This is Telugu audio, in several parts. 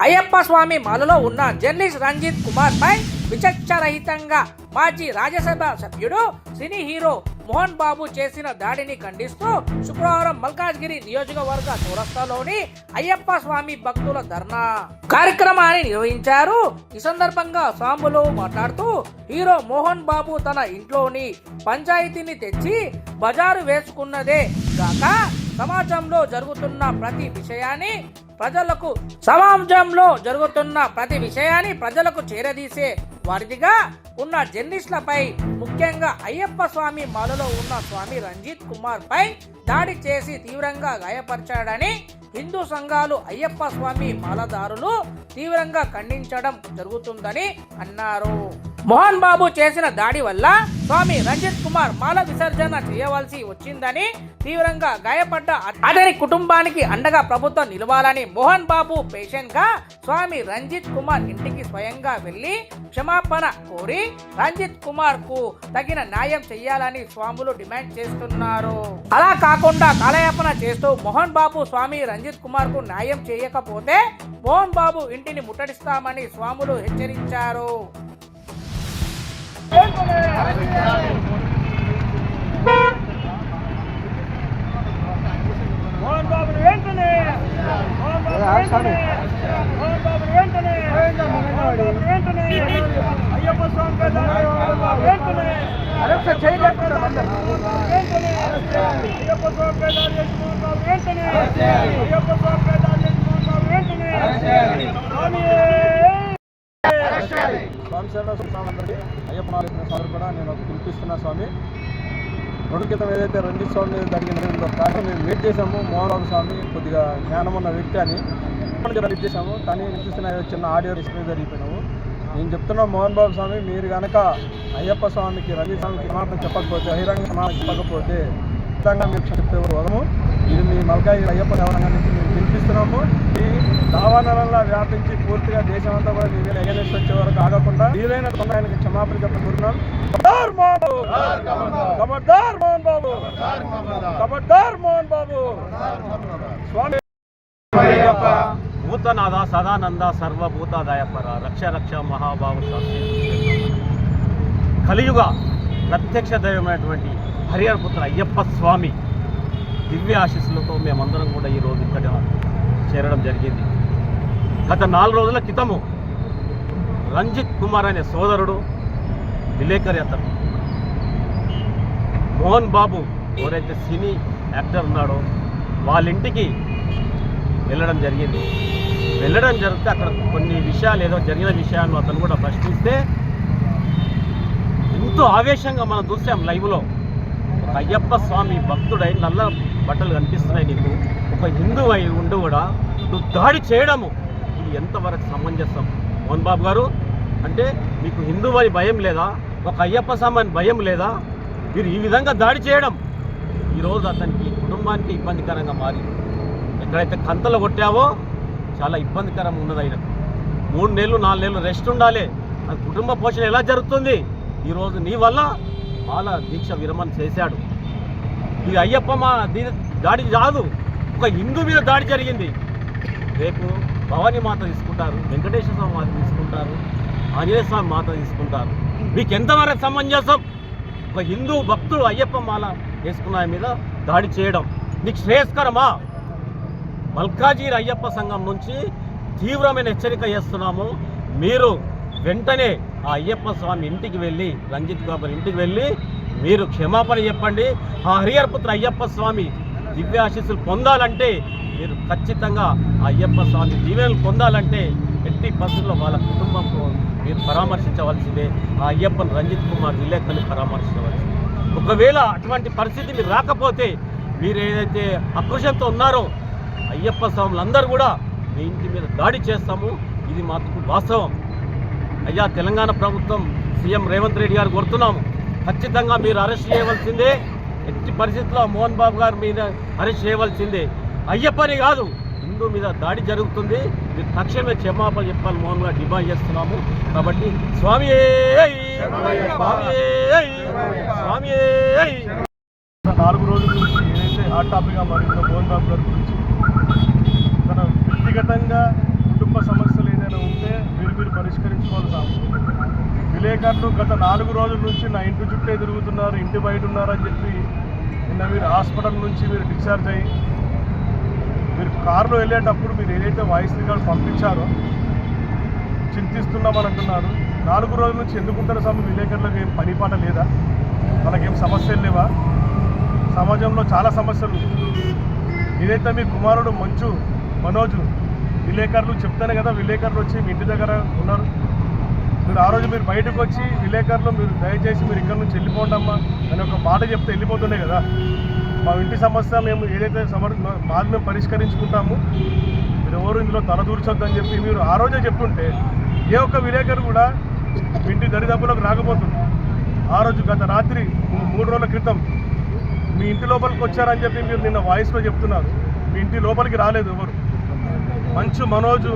అయ్యప్ప స్వామి మాలలో ఉన్న జర్నలిస్ట్ రంజిత్ కుమార్ పై విచక్షరహితంగా మాజీ రాజ్యసభ సభ్యుడు సినీ హీరో మోహన్ బాబు చేసిన దాడిని ఖండిస్తూ శుక్రవారం మల్కాజ్గిరి నియోజకవర్గ చౌరస్తాలోని అయ్యప్ప స్వామి భక్తుల ధర్నా కార్యక్రమాన్ని నిర్వహించారు. ఈ సందర్భంగా స్వాములు మాట్లాడుతూ హీరో మోహన్ బాబు తన ఇంట్లోని పంచాయతీని తెచ్చి బజారు వేసుకున్నదే కాక సమాజంలో జరుగుతున్న ప్రతి విషయాన్ని ప్రజలకు సమాజంలో జరుగుతున్న ప్రతి విషయాన్ని ప్రజలకు చేరదీసే వారిదిగా ఉన్న జర్నలిస్టులపై ముఖ్యంగా అయ్యప్ప స్వామి మాలలో ఉన్న స్వామి రంజిత్ కుమార్ పై దాడి చేసి తీవ్రంగా గాయపరిచాడని హిందూ సంఘాలు అయ్యప్ప స్వామి మాలదారులు తీవ్రంగా ఖండించడం జరుగుతుందని అన్నారు. మోహన్ బాబు చేసిన దాడి వల్ల స్వామి రంజిత్ కుమార్ మాల విసర్జన చేయవలసి వచ్చిందని తీవ్రంగా గాయపడ్డ అతని కుటుంబానికి అండగా ప్రభుత్వం నిలవాలని మోహన్ బాబు పేషెంట్గా స్వామి రంజిత్ కుమార్ ఇంటికి స్వయంగా వెళ్ళి క్షమాపణ కోరి రంజిత్ కుమార్కు తగిన న్యాయం చేయాలని స్వాములు డిమాండ్ చేస్తున్నారు. అలా కాకుండా కాలయాపన చేస్తూ మోహన్ బాబు స్వామి రంజిత్ కుమార్కు న్యాయం చేయకపోతే మోహన్ బాబు ఇంటిని ముట్టడిస్తామని స్వాములు హెచ్చరించారు. అయ్యప్ప స్వామి పై దాడి వెంటనే అయ్యప్ప స్వామి పై దాడి చేసిన అయ్యప్ప స్వామి స్వామి స్వామి సేవ స్వామి అయ్యప్ప నాలుగు స్వామి కూడా నేను ఒక పిలిపిస్తున్నా స్వామి. రెండు క్రితం ఏదైతే రంజిత్ స్వామి మీద జరిగిన కారణం మేము వెయిట్ చేసాము మోహన్ స్వామి కొద్దిగా జ్ఞానం ఉన్న వ్యక్తి అని. వెయిట్ చేసాము కానీ చూస్తున్న చిన్న ఆడియో డిస్ప్లే జరిగిపోయినాము. నేను చెప్తున్నా మోహన్ బాబు స్వామి మీరు కనుక అయ్యప్ప స్వామికి రంజిత్ స్వామికి క్షమాపణ చెప్పకపోతే బహిరంగ క్షమాపణ చెప్పకపోతే ఖచ్చితంగా మీకు చెప్పే ఇది మీ మల్కాయి అయ్యప్ప దేవరంగా నుంచి మేము వినిపిస్తున్నాము. ఈ దావానలంలా వ్యాపించి పూర్తిగా దేశం అంతా కూడా మీ మీద ఎగనేసి వచ్చే వరకు ఆగకుండా వీలైన తొందర ఆయనకి క్షమాపణ చెప్పకుంటున్నాం. మోహన్ బాబు! ఖబర్దార్ మోహన్ బాబు! ఖబర్దార్ మోహన్ బాబు! స్వామి! భూతనాథ సదానంద సర్వభూతాదాయపర రక్ష రక్ష మహాభావ శాస్త్రి కలియుగ ప్రత్యక్ష దైవమైనటువంటి హరిహర పుత్ర అయ్యప్ప స్వామి దివ్య ఆశీస్సులతో మేమందరం కూడా ఈరోజు ఇక్కడ చేరడం జరిగింది. గత నాలుగు రోజుల క్రితము రంజిత్ కుమార్ అనే సోదరుడు విలేకరి అతను మోహన్ బాబు ఎవరైతే సినీ యాక్టర్ ఉన్నాడో వాళ్ళ ఇంటికి వెళ్ళడం జరిగింది. వెళ్ళడం జరిగితే అక్కడ కొన్ని విషయాలు ఏదో జరిగిన విషయాలను అతను కూడా ప్రశ్నిస్తే ఎంతో ఆవేశంగా మనం చూసాం లైవ్లో ఒక అయ్యప్ప స్వామి భక్తుడై నల్ల బట్టలు కనిపిస్తున్నాయి నీకు. ఒక హిందూ అయి ఉండి కూడా నువ్వు దాడి చేయడము. ఇది ఎంతవరకు సమంజసం? మోహన్ బాబు గారు అంటే మీకు హిందువు అని భయం లేదా? ఒక అయ్యప్ప స్వామి అని భయం లేదా? మీరు ఈ విధంగా దాడి చేయడం. ఈరోజు అతనికి కుటుంబానికి ఇబ్బందికరంగా మారింది. ఎక్కడైతే కంతలు కొట్టావో చాలా ఇబ్బందికరం ఉన్నది ఆయనకు. మూడు నెలలు నాలుగు నెలలు రెస్ట్ ఉండాలి. అది కుటుంబ పోషణ ఎలా జరుగుతుంది? ఈరోజు నీ వల్ల మాల దీక్ష విరమణ చేశాడు. ఇది అయ్యప్ప మా దీని దాడి కాదు ఒక హిందూ మీద దాడి జరిగింది. రేపు భవానీ మాత తీసుకుంటారు వెంకటేశ్వర స్వామి మాత తీసుకుంటారు ఆంజనేయ స్వామి మాత తీసుకుంటారు. మీకు ఎంతవరకు సమంజసం? ఒక హిందూ భక్తుడు అయ్యప్ప మాల వేసుకున్న ఆయన మీద దాడి చేయడం నీకు శ్రేయస్కరమా? మల్కాజీర్ అయ్యప్ప సంఘం నుంచి తీవ్రమైన హెచ్చరిక చేస్తున్నాము. మీరు వెంటనే ఆ అయ్యప్ప స్వామి ఇంటికి వెళ్ళి రంజిత్ గోపర్ ఇంటికి వెళ్ళి మీరు క్షమాపణ చెప్పండి. ఆ హరిహరపుత్ర అయ్యప్ప స్వామి దివ్యాశీస్సులు పొందాలంటే మీరు ఖచ్చితంగా ఆ అయ్యప్ప స్వామి దీవెనలు పొందాలంటే ఎట్టి పరిస్థితుల్లో వాళ్ళ కుటుంబంతో మీరు పరామర్శించవలసిందే. ఆ అయ్యప్పను రంజిత్ కుమార్ విలేకరులు పరామర్శించవలసిందే. ఒకవేళ అటువంటి పరిస్థితి మీరు రాకపోతే మీరు ఏదైతే అకృషంతో ఉన్నారో అయ్యప్ప స్వాములందరూ కూడా మీ ఇంటి మీద దాడి చేస్తాము. ఇది మాకు వాస్తవం. అయ్యా తెలంగాణ ప్రభుత్వం సీఎం రేవంత్ రెడ్డి గారు కోరుతున్నాము. ఖచ్చితంగా మీరు అరెస్ట్ చేయవలసిందే. ఎట్టి పరిస్థితుల్లో మోహన్ బాబు గారు మీద అరెస్ట్ చేయవలసిందే. అయ్యప్పని కాదు. హిందూ మీద దాడి జరుగుతుంది. మీరు తక్షణమే క్షమాపణ చెప్పాలి మోహన్ గారు. డిమాండ్ చేస్తున్నాము. కాబట్టి స్వామి స్వామి నాలుగు రోజుల నుంచి ఏదైతే హాట్ టాపిక్గా మారిందో మోహన్ బాబు గారి గురించి తన వ్యక్తిగతంగా కుటుంబ సమస్యలు ఏదైనా ఉంటే మీరు మీరు పరిష్కరించుకోవాలి సార్ విలేకరులు గత నాలుగు రోజుల నుంచి నా ఇంటి చుట్టే తిరుగుతున్నారు ఇంటి బయట ఉన్నారని చెప్పి నిన్న మీరు హాస్పిటల్ నుంచి మీరు డిశ్చార్జ్ అయ్యి మీరు కారులో వెళ్ళేటప్పుడు మీరు ఏదైతే వాయిస్ రికార్డు పంపించారో చింతిస్తున్నామని అంటున్నారు. నాలుగు రోజుల నుంచి ఎందుకుంటారు స్వామి? విలేకరులకు ఏం పని పాట లేదా? మనకేం సమస్యలు లేవా? సమాజంలో చాలా సమస్యలు. ఏదైతే మీ కుమారుడు మంచు మనోజు విలేకరులు చెప్తానే కదా విలేకరులు వచ్చి మీ ఇంటి దగ్గర ఉన్నారు. మీరు ఆ రోజు మీరు బయటకు వచ్చి విలేకరులు మీరు దయచేసి మీరు ఇక్కడ నుంచి వెళ్ళిపోండి అమ్మా అని ఒక మాట చెప్తే వెళ్ళిపోతుండే కదా. మా ఇంటి సమస్య మేము ఏదైతే సమర్ మాది మేము పరిష్కరించుకుంటాము. మీరు ఎవరు ఇందులో తలదూర్చొద్దని చెప్పి మీరు ఆ రోజే చెప్తుంటే ఏ ఒక్క విలేకరు కూడా ఇంటి దరిదాపులకు రాకపోతుంది. ఆ రోజు గత రాత్రి మూడు రోజుల క్రితం మీ ఇంటి లోపలికి వచ్చారని చెప్పి మీరు నిన్న వాయిస్లో చెప్తున్నారు. మీ ఇంటి లోపలికి రాలేదు ఎవరు. మంచు మనోజు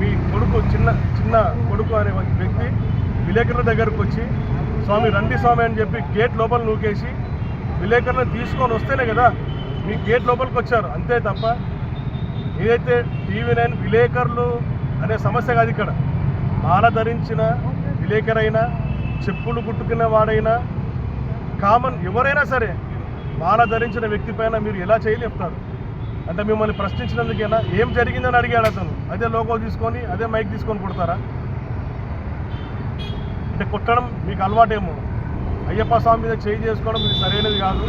మీ కొడుకు చిన్న చిన్న కొడుకు అనే వ్యక్తి విలేకరుల దగ్గరకు వచ్చి స్వామి రండి స్వామి అని చెప్పి గేట్ లోపల నూకేసి విలేకరులను తీసుకొని వస్తేనే కదా మీ గేట్ లోపలికి వచ్చారు. అంతే తప్ప ఏదైతే టీవీ నైన్ విలేకరులు అనే సమస్య కాదు ఇక్కడ. మాల ధరించిన విలేకరైనా చెప్పులు కుట్టుకున్న వాడైనా కామన్ ఎవరైనా సరే మాల ధరించిన వ్యక్తి పైన మీరు ఎలా చేయలేపుతారు అంటే మిమ్మల్ని ప్రశ్నించినందుకేనా? ఏం జరిగిందని అడిగాడు అతను. అదే లోగో తీసుకొని అదే మైక్ తీసుకొని కొడతారా? అంటే కొట్టడం మీకు అలవాటేమో. అయ్యప్ప స్వామి మీద చేయి చేసుకోవడం ఇది సరైనది కాదు.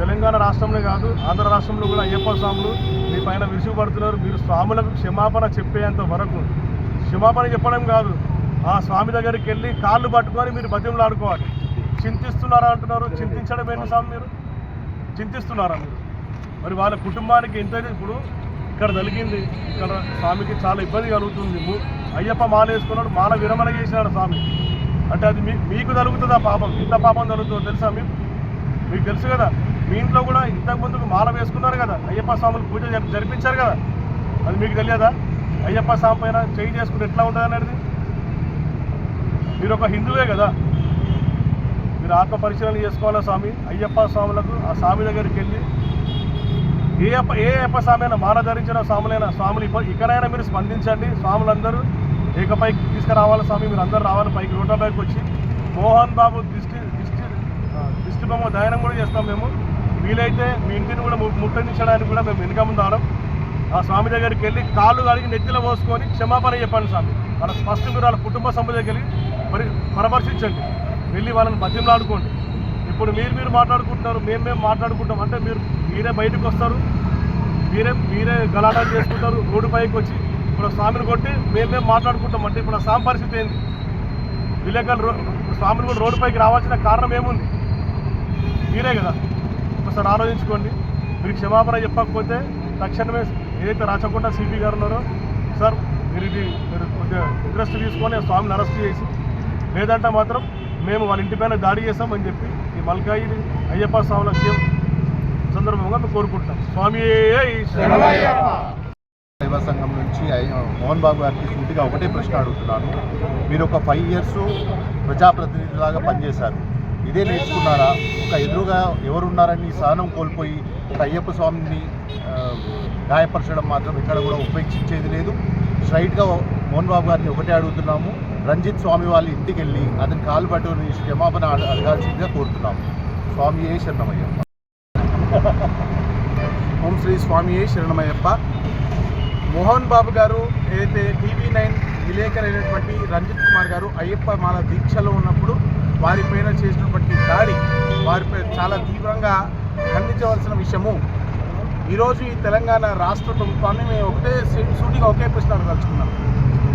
తెలంగాణ రాష్ట్రంలో కాదు ఆంధ్ర రాష్ట్రంలో కూడా అయ్యప్ప స్వాములు మీ పైన విరుచుకుపడుతున్నారు మీరు స్వాములకు క్షమాపణ చెప్పేంత వరకు. క్షమాపణ చెప్పడం కాదు. ఆ స్వామి దగ్గరికి వెళ్ళి కాళ్ళు పట్టుకొని మీరు బతిమలాడుకోవాలి. చింతిస్తున్నారా అంటున్నారు? చింతించడం ఏంటి స్వామి మీరు? చింతిస్తున్నారా మీరు? మరి వాళ్ళ కుటుంబానికి ఎంత ఇప్పుడు ఇక్కడ జరిగింది. ఇక్కడ స్వామికి చాలా ఇబ్బంది కలుగుతుంది. అయ్యప్ప మాల వేసుకున్నాడు మాల విరమణ చేసినాడు స్వామి. అంటే అది మీ మీకు జరుగుతుంది ఆ పాపం? ఇంత పాపం జరుగుతుందో తెలుసా మీకు మీకు తెలుసు కదా? మీ ఇంట్లో కూడా ఇంతకు ముందుకు మాల వేసుకున్నారు కదా. అయ్యప్ప స్వాములు పూజ జరిపించారు కదా. అది మీకు తెలియదా? అయ్యప్ప స్వామి పైన చేయి చేసుకుంటే ఎట్లా ఉంటుంది అనేది? మీరు ఒక హిందువే కదా. మీరు ఆత్మ పరిశీలన చేసుకోవాలా స్వామి? అయ్యప్ప స్వాములకు ఆ స్వామి దగ్గరికి వెళ్ళి ఏ అప్ప ఏ అప్ప స్వామి అయినా స్వాములైన స్వాములు ఇక్కడైనా మీరు స్పందించండి. స్వాములందరూ ఏకపైకి తీసుకురావాలి స్వామి. మీరు అందరూ రావాలి. పైకి రోడ్ల పైకి వచ్చి మోహన్ బాబు దిష్టి దిష్టి దిష్టి బొమ్మ దయనం కూడా చేస్తాం మేము. వీలైతే మీ ఇంటిని కూడా ము- ముట్టడించడానికి కూడా మేము వెనుక ముందు ఆ స్వామి దగ్గరికి వెళ్ళి కాళ్ళు కడిగి నెత్తిలో పోసుకొని క్షమాపణ చెప్పండి స్వామి. వాళ్ళ ఫస్ట్ మీరు వాళ్ళ కుటుంబ సభ్యుల దగ్గరికి వెళ్ళి మరి పరామర్శించండి. వెళ్ళి వాళ్ళని బతిమలాడుకోండి. ఇప్పుడు మీరు మీరు మాట్లాడుకుంటున్నారు మేము మేము మాట్లాడుకుంటాం. అంటే మీరు మీరే బయటకు వస్తారు. మీరే మీరే గలాటాలు చేసుకుంటారు. రోడ్డు పైకి వచ్చి ఇప్పుడు స్వామిని కొట్టి మేము మేము మాట్లాడుకుంటాం అంటే ఇప్పుడు ఆ స్వామి పరిస్థితి ఏంది? విలేకరులు రో- స్వామిని కూడా రోడ్డు పైకి రావాల్సిన కారణం ఏముంది? మీరే కదా. ఒకసారి ఆలోచించుకోండి. మీరు క్షమాపణ చెప్పకపోతే తక్షణమే ఏదైతే రాచకుండా సిపి గారు ఉన్నారో సార్ మీరు ఇది మీరు కొద్దిగా ఇంట్రెస్ట్ తీసుకొని ఆ స్వామిని అరెస్ట్ చేసి లేదంటే మాత్రం మేము వాళ్ళ ఇంటి పైన దాడి చేస్తామని చెప్పి ఈ మల్కాయి అయ్యప్ప స్వామి సీఎం సందర్భంగా మేము కోరుకుంటాం. స్వామి దైవ సంఘం నుంచి మోహన్ బాబు గారికి సూటిగా ఒకటే ప్రశ్న అడుగుతున్నాను. మీరు ఒక ఫైవ్ ఇయర్స్ ప్రజాప్రతినిధిలాగా పనిచేశారు. ఇదే నేర్చుకున్నారా? ఒక ఎదురుగా ఎవరున్నారని సహనం కోల్పోయి ఒక అయ్యప్ప స్వామిని గాయపరచడం మాత్రం ఇక్కడ కూడా ఉపేక్షించేది లేదు. స్ట్రైట్గా మోహన్ బాబు గారిని ఒకటే అడుగుతున్నాము. రంజిత్ స్వామి వాళ్ళ ఇంటికి వెళ్ళి అతని కాలు పట్టుకుని క్షమాపణ అడగాల్సిందిగా కోరుతున్నాము. స్వామి ఏ శరణమయ్య? ఓం శ్రీ స్వామి శరణమయ్యప్ప. మోహన్ బాబు గారు ఏదైతే టీవీ నైన్ విలేకరు అయినటువంటి రంజిత్ కుమార్ గారు అయ్యప్ప మాల దీక్షలో ఉన్నప్పుడు వారిపైన చేసినటువంటి దాడి వారిపై చాలా తీవ్రంగా ఖండించవలసిన విషయము. ఈరోజు ఈ తెలంగాణ రాష్ట్ర ప్రభుత్వాన్ని మేము ఒకటే సూ- సూటిగా ఒకే ప్రశ్న అడగలుచుకున్నాం.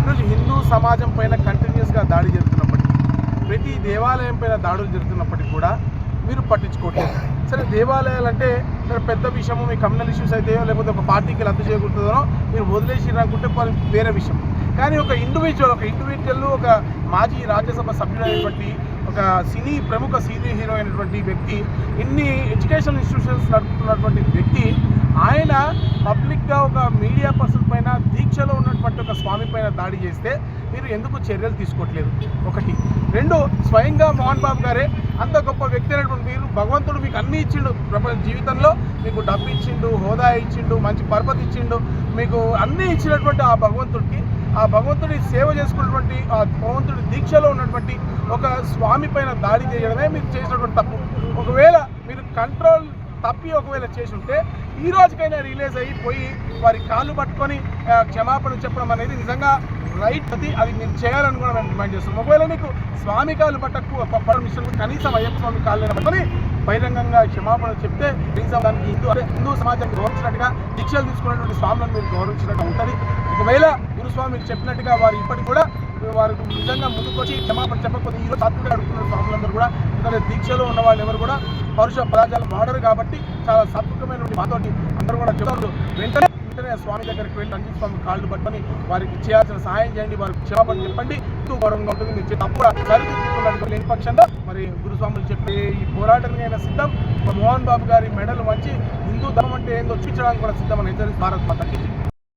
ఈరోజు హిందూ సమాజం పైన కంటిన్యూస్గా దాడి జరుగుతున్నప్పటికీ ప్రతి దేవాలయం పైన దాడులు జరుగుతున్నప్పటికీ కూడా మీరు పట్టించుకోవట్లేదు. సరే దేవాలయాలు అంటే పెద్ద విషయము మీ కమ్యూనల్ ఇష్యూస్ అయితే లేకపోతే ఒక పార్టీకి రద్దు చేయకూడదో మీరు వదిలేసి అనుకుంటే వేరే విషయం. కానీ ఒక ఇండివిజువల్ ఒక ఇండివిజువల్ ఒక మాజీ రాజ్యసభ సభ్యుడైనటువంటి ఒక సినీ ప్రముఖ సీనియర్ హీరో అయినటువంటి వ్యక్తి ఇన్ని ఎడ్యుకేషన్ ఇన్స్టిట్యూషన్స్ నడుపుతున్నటువంటి వ్యక్తి ఆయన పబ్లిక్గా ఒక మీడియా పర్సన్ పైన దీక్షలో ఉన్నటువంటి ఒక స్వామి పైన దాడి చేస్తే మీరు ఎందుకు చర్యలు తీసుకోవట్లేదు? ఒకటి. రెండు స్వయంగా మోహన్ బాబు గారే అంత గొప్ప వ్యక్తి అయినటువంటి మీరు భగవంతుడు మీకు అన్ని ఇచ్చిండు ప్రపంచ జీవితంలో. మీకు డబ్బు ఇచ్చిండు హోదా ఇచ్చిండు మంచి పర్పతి ఇచ్చిండు. మీకు అన్నీ ఇచ్చినటువంటి ఆ భగవంతుడికి ఆ భగవంతుడి సేవ చేసుకున్నటువంటి ఆ భగవంతుడి దీక్షలో ఉన్నటువంటి ఒక స్వామి పైన దాడి చేయడమే మీరు చేసినటువంటి తప్పు. ఒకవేళ మీరు కంట్రోల్ తప్పి ఒకవేళ చేసి ఉంటే ఈ రోజుకైనా రిలీజ్ అయిపోయి వారి కాళ్ళు పట్టుకొని క్షమాపణ చెప్పడం అనేది నిజంగా రైట్ అది అది మీరు చేయాలని కూడా మేము డిమాండ్ చేస్తున్నాం. ఒకవేళ నీకు స్వామి కాళ్ళు పట్టకు పట్టడం ఇష్టం కనీసం అయ్యప్ప స్వామి కాళ్ళు పట్టుకొని బహిరంగంగా క్షమాపణ చెప్తే కనీసం దానికి హిందూ అదే హిందూ సమాజాన్ని గౌరవించినట్టుగా దీక్షలు తీసుకున్నటువంటి స్వాములను మీరు గౌరవించినట్టు ఉంటుంది. ఒకవేళ గురుస్వామి చెప్పినట్టుగా వారు ఇప్పటికి కూడా వారు నిజంగా ముందుకొచ్చి క్షమాపణ చెప్పకపోతే ఈరోజు సాత్విక అడుగుతున్న స్వాములందరూ కూడా ఎందుకంటే దీక్షలో ఉన్న వాళ్ళు ఎవరు కూడా పౌరుష పదార్థాలు వాడరు కాబట్టి చాలా సత్వకమైన మాతోటి అందరూ కూడా చెప్తారు. వెంటనే వెంటనే స్వామి దగ్గరికి వెళ్ళి రంజిత్ స్వామి కాళ్ళు పట్టుకొని వారికి చేయాల్సిన సహాయం చేయండి వారికి క్షమాపణ చెప్పండి. ఎంతో గౌరవంగా ఉంటుంది మీరు తప్పుడు సరిదిద్దుకున్నట్టు లేని పక్షంలో మరి గురుస్వాములు చెప్పే ఈ పోరాటానికి అయినా సిద్ధం. మోహన్ బాబు గారి మెడలు మంచి హిందూ ధర్మం అంటే ఏందో చూపించడానికి కూడా సిద్ధమని హెచ్చరించి భారత్ మాత